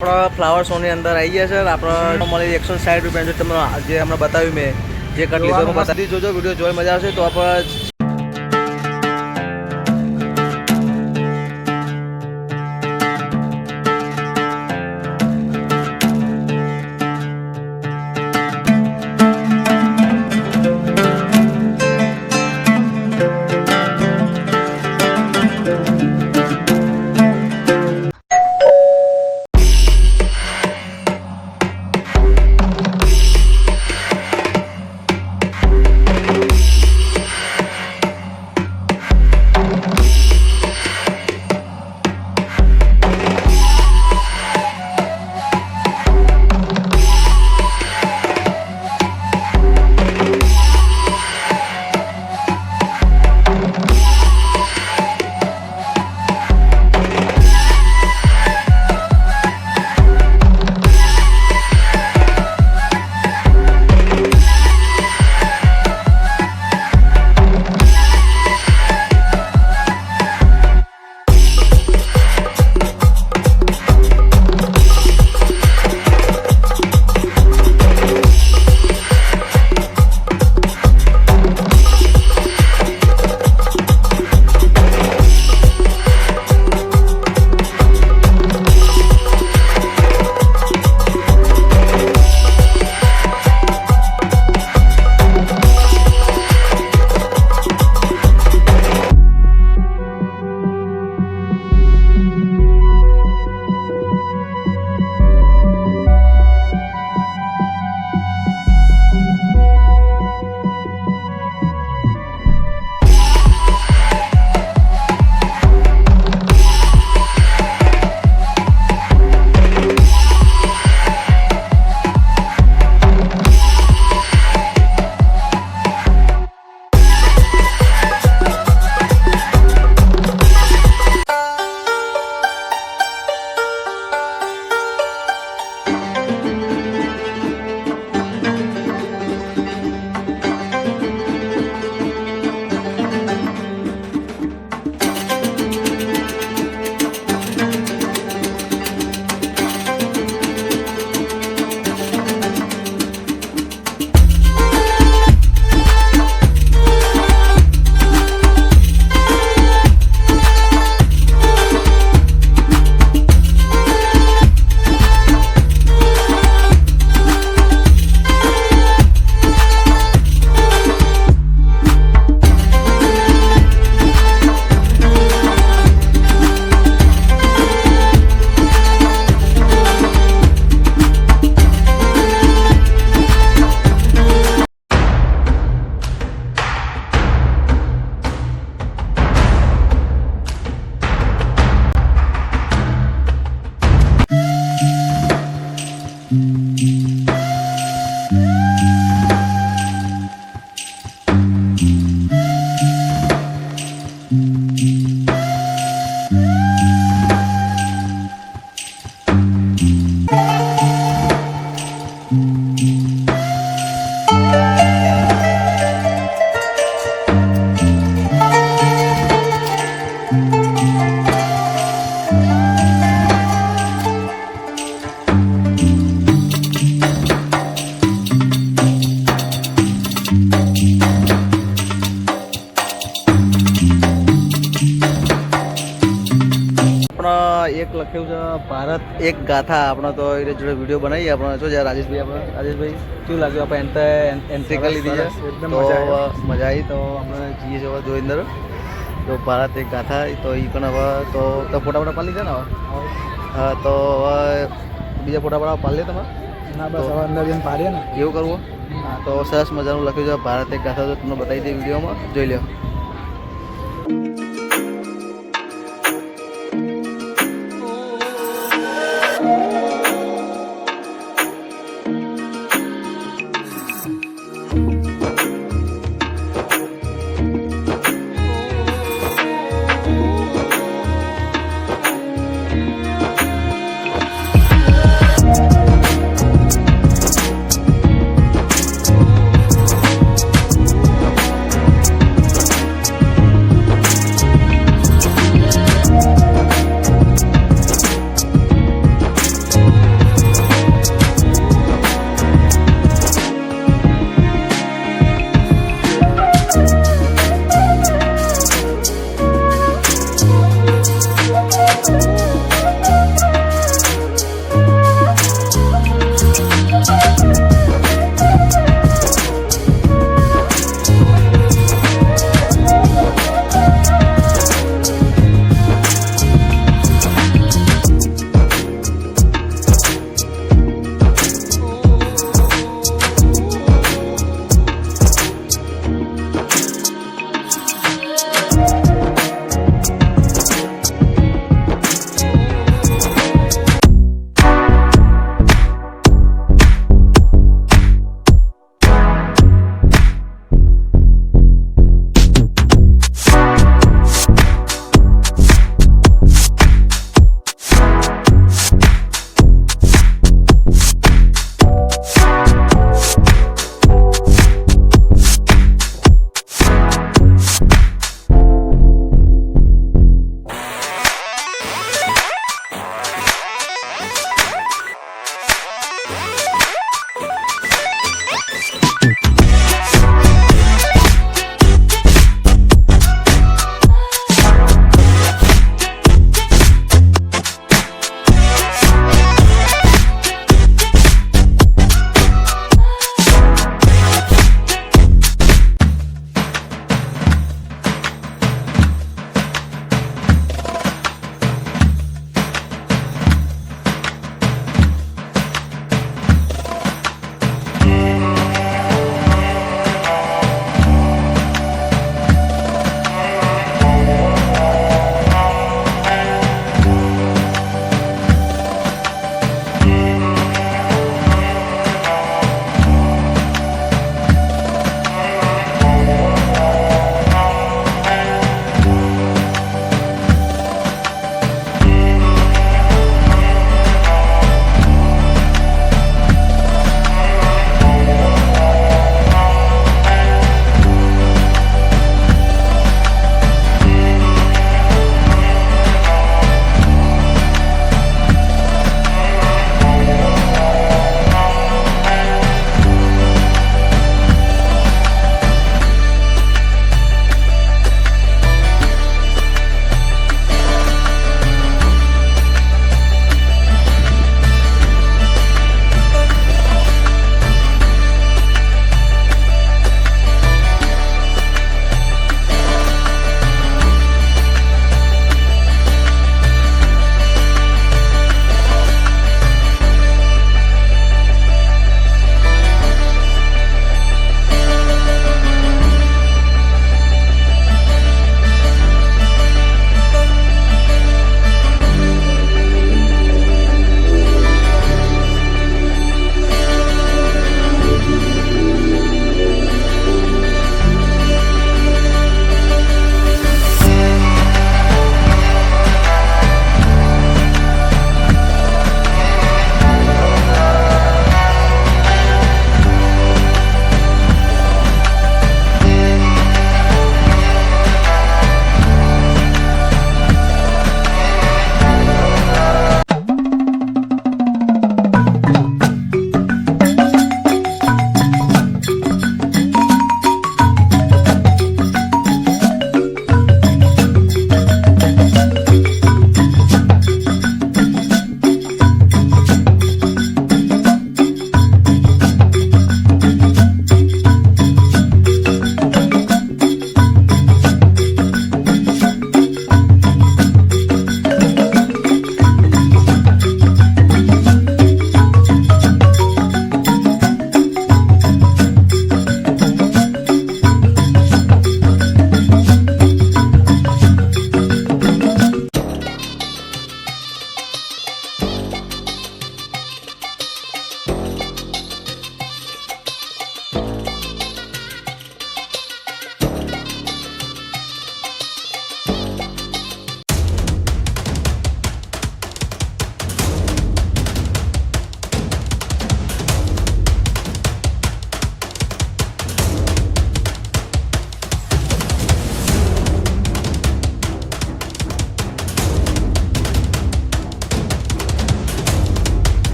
આપણા ફ્લાવર શોની અંદર આવી ગયા છે આપણે મળી એકસો સાઠ રૂપિયા જો તમને જે હમણાં બતાવ્યું મેં જે કટ લીધો બતાવી જોજો વીડિયો જોઈ મજા આવશે. તો આપણે એક છે. ભારત એક ગાથા. આપણા તો એ જોડે વીડિયો બનાવીએ. આપણે શું છે રાજેશભાઈ આપણે? રાજેશભાઈ શું લાગ્યું આપણે એન્ટર એન્ટ્રી કરી લીધી છે તો મજા આવી. તો આપણે જઈએ છીએ જોઈ અંદર તો ભારત એક ગાથા. તો એ પણ હવે તો તો ફોટા ફોટા પાડી લીધા ને હવે? હા તો હવે બીજા ફોટા ફોટા પાડી લે તમે? ના બસ હવે અંદર જઈને પાડીએ ને. એવું કરવું? તો સરસ મજાનું લખ્યું છે. ભારત એક ગાથા તો તમને બતાવી દે વિડીયોમાં. જોઈ લો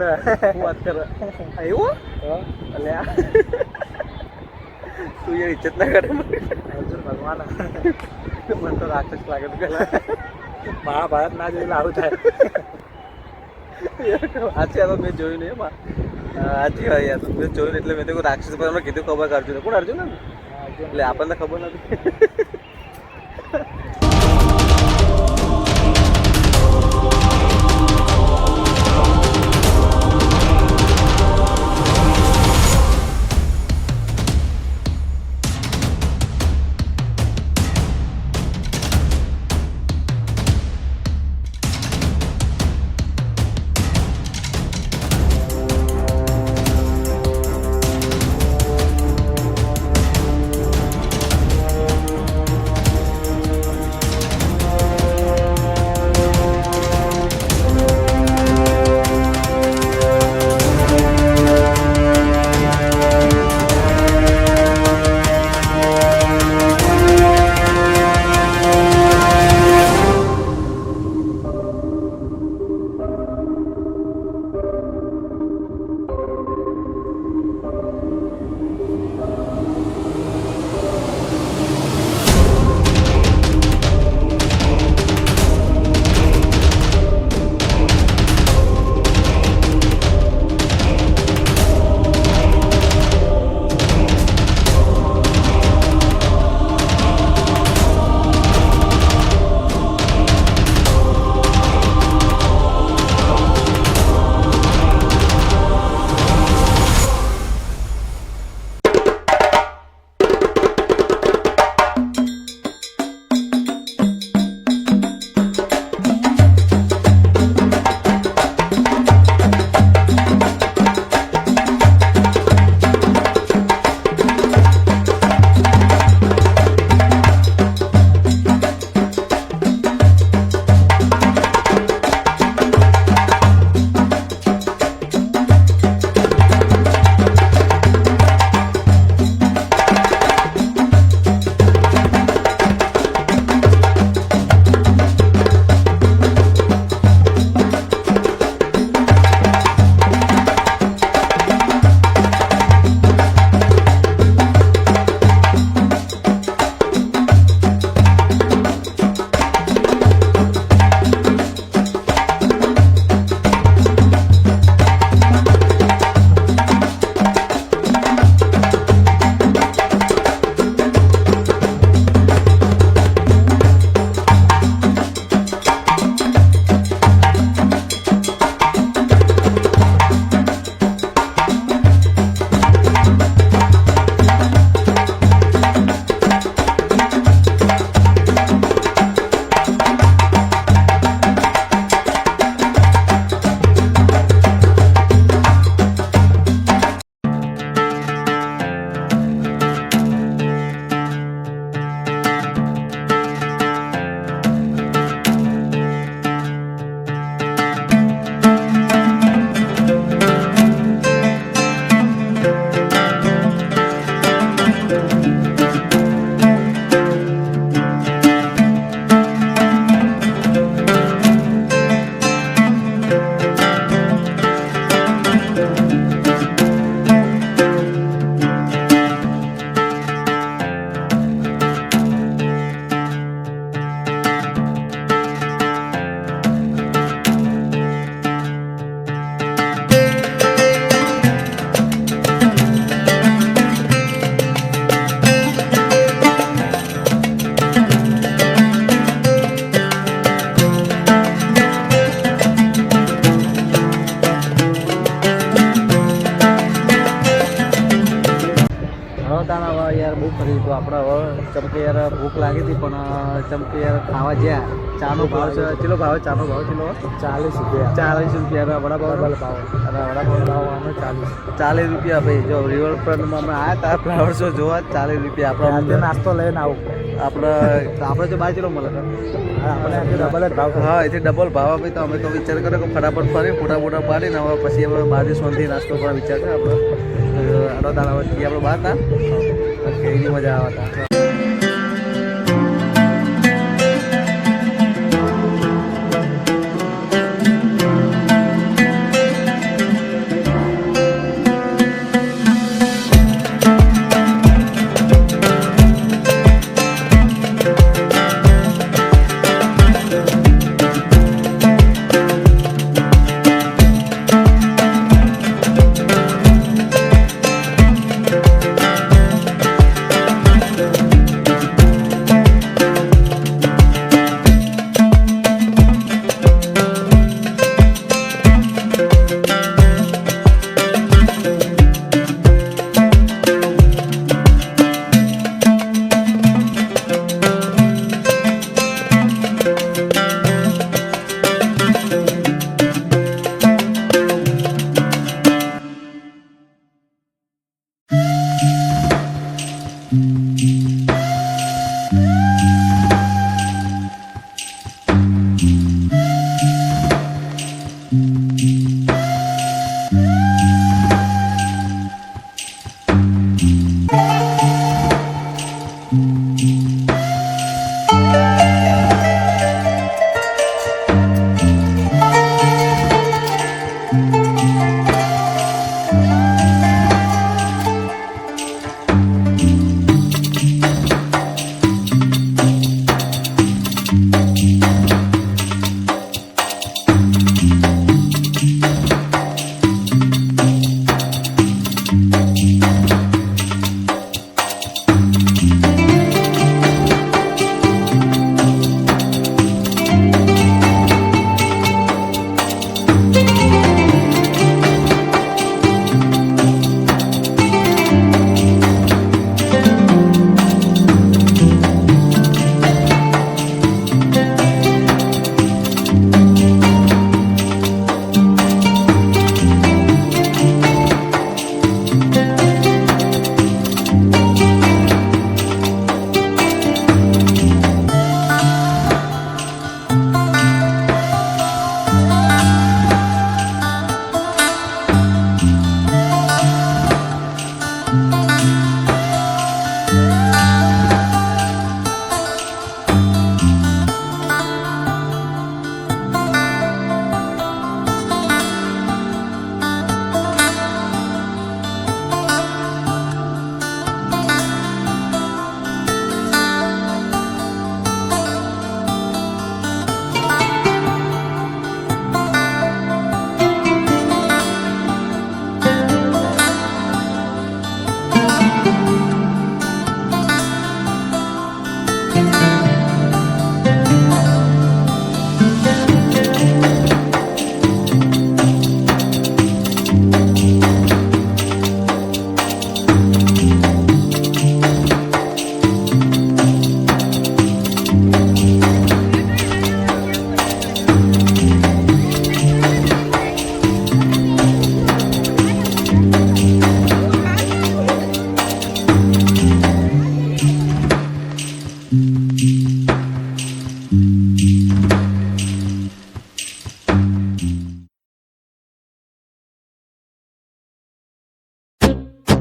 નહીં વાત કરે. આવ્યો હા, તું એ ઇજ્જત ના કરે અર્જુન ભગવાન. મને તો રાક્ષસ લાગે મહાભારત ના જોઈને આવું થાય. આજે તો મેં જોયું નહીં એમાં. આજે હા યાર. મેં જોયું એટલે મેં તો રાક્ષસ પર કીધું ખબર કે અર્જુન કોણ અર્જુન. એટલે આપણને ખબર નથી. ચમકે યાર ખાવા જ્યાં? ચાનો ભાવ છે ચેલો ભાવ ચાનો ભાવ ચેલો? ચાલીસ રૂપિયા. ચાલીસ રૂપિયા વડાપાવ ભાવ. અને વડાપાવ ભાવ આનો ચાલીસ. ચાલીસ રૂપિયા ભાઈ જો રિવરફ્રન્ટમાં અમે આવ્યા તા ફ્લાવર શો જોવા? ચાલીસ રૂપિયા આપણે નાસ્તો લઈને આવું. આપણે આપણે જો બાર કિલો મળે આપણે ડબલ જ ભાવ હા એથી ડબલ ભાવ આપી તો અમે તો વિચાર કર્યો કે ફટાફટ ફરી ફોટા ફોટા પાડીને હવે પછી હવે બાર દિવસોથી નાસ્તો કરવા વિચાર કર્યો આપણે. આટલો દાડા વચ્ચે આપણે બહાર હતા. કેવી મજા આવતા.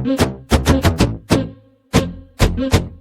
Thank you.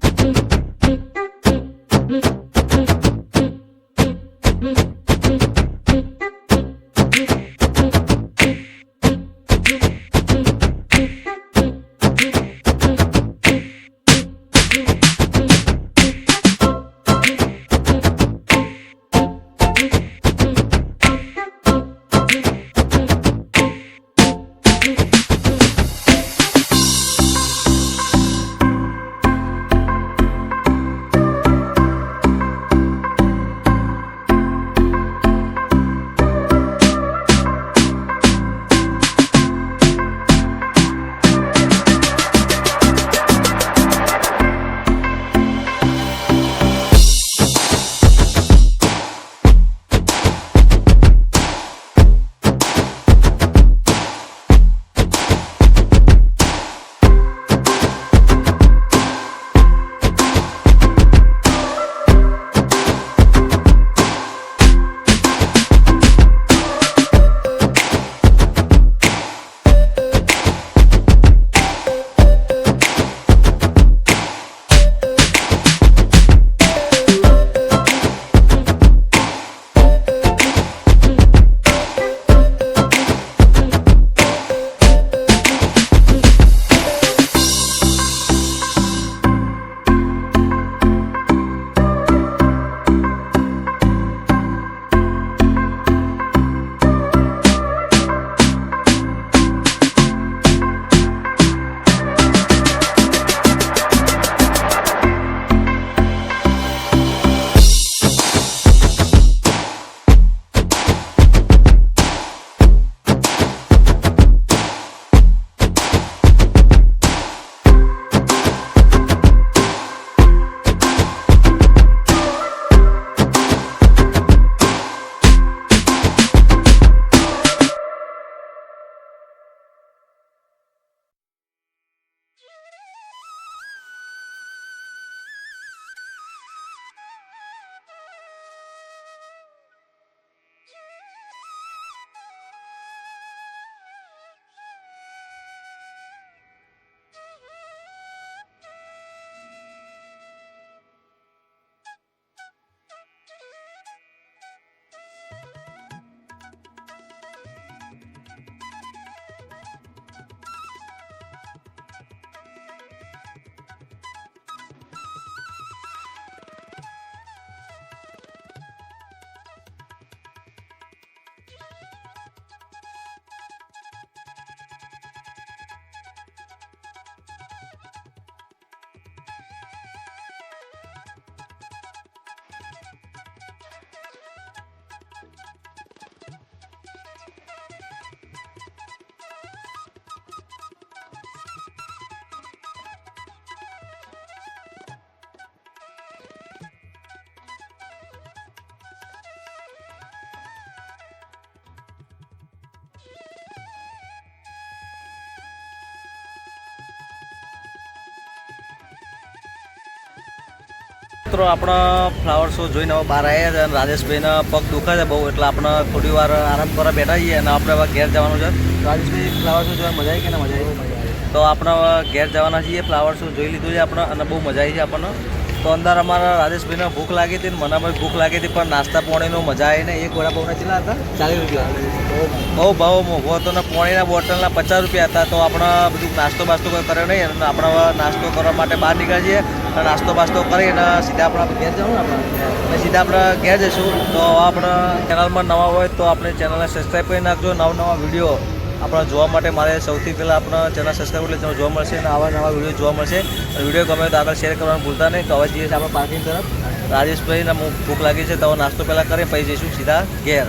મિત્રો, આપણો ફ્લાવર શો જોઈને હવે બહાર આવ્યા છે અને રાજેશભાઈને પગ દુખે છે બહુ, એટલે આપણે થોડી વાર આરામ કરવા બેઠા છીએ અને આપણે હવે ઘેર જવાનું છે. રાજેશભાઈ ફ્લાવર શો જોવા મજા આવી કે ના મજા આવી? તો આપણે ઘેર જવાના છીએ ફ્લાવર શો જોઈ લીધું છે આપણે અને બહુ મજા આવી છે આપણને. તો અંદર અમારા રાજેશભાઈને ભૂખ લાગી હતી ને મને પણ ભૂખ લાગી હતી પણ નાસ્તા પોણીનો મજા આવીને એક વડાપાવના કેટલા હતા ચાલીસ રૂપિયા. બહુ ભાવ મોંઘો હતો ને પોણીના બોટલના પચાસ રૂપિયા હતા તો આપણે બધું નાસ્તો બાસ્તો કોઈ કર્યો નહીં અને આપણે નાસ્તો કરવા માટે બહાર નીકળીએ છીએ અને નાસ્તો બાસ્તો કરી અને સીધા આપણે ઘેર જવું ને આપણે. અને સીધા આપણે ઘેર જઈશું. તો આપણે ચેનલમાં નવા હોય તો આપણે ચેનલને સબસ્ક્રાઈબ કરી નાખજો. નવા નવા વીડિયો આપણા જોવા માટે મારે સૌથી પહેલાં આપણા ચેનલ સબસ્ક્રાઈબ એટલે જોવા મળશે અને આવા નવા વીડિયો જોવા મળશે. વીડિયો ગમે તો આગળ શેર કરવાનું ભૂલતા નહીં. તો હવે જઈએ આપણે પાર્કિંગ તરફ. રાજેશભાઈને ભૂખ લાગી છે તો નાસ્તો પહેલાં કરી પછી જઈશું સીધા ઘેર.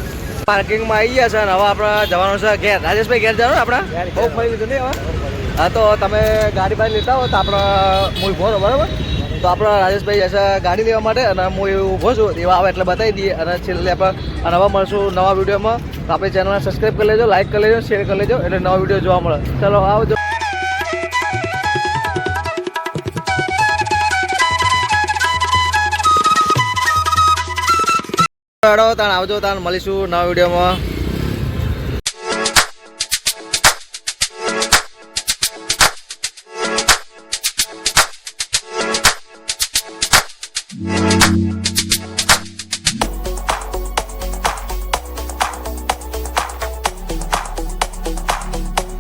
પાર્કિંગમાં આવી ગયા છે અને હવે આપણે જવાનું છે ઘેર. રાજેશભાઈ ઘેર જવાનું આપણે? બહુ ફરી લીધું નહીં હવે? હા તો તમે ગાડી બાડી લેતા હો તો આપણે હું ઊભો બરાબર? તો આપણે રાજેશભાઈ જશે ગાડી લેવા માટે અને હું એવું ઊભો છું. એવા આવે એટલે બતાવી દઈએ. અને છેલ્લે આપણે નવા મળશું નવા વિડીયોમાં તો આપણે ચેનલને સબસ્ક્રાઈબ કરી લેજો લાઈક કરી લેજો શેર કરી લેજો, એટલે નવા વીડિયો જોવા મળે. ચલો, આવજો. આવજો તાણ, મળીશું નવા વિડીયોમાં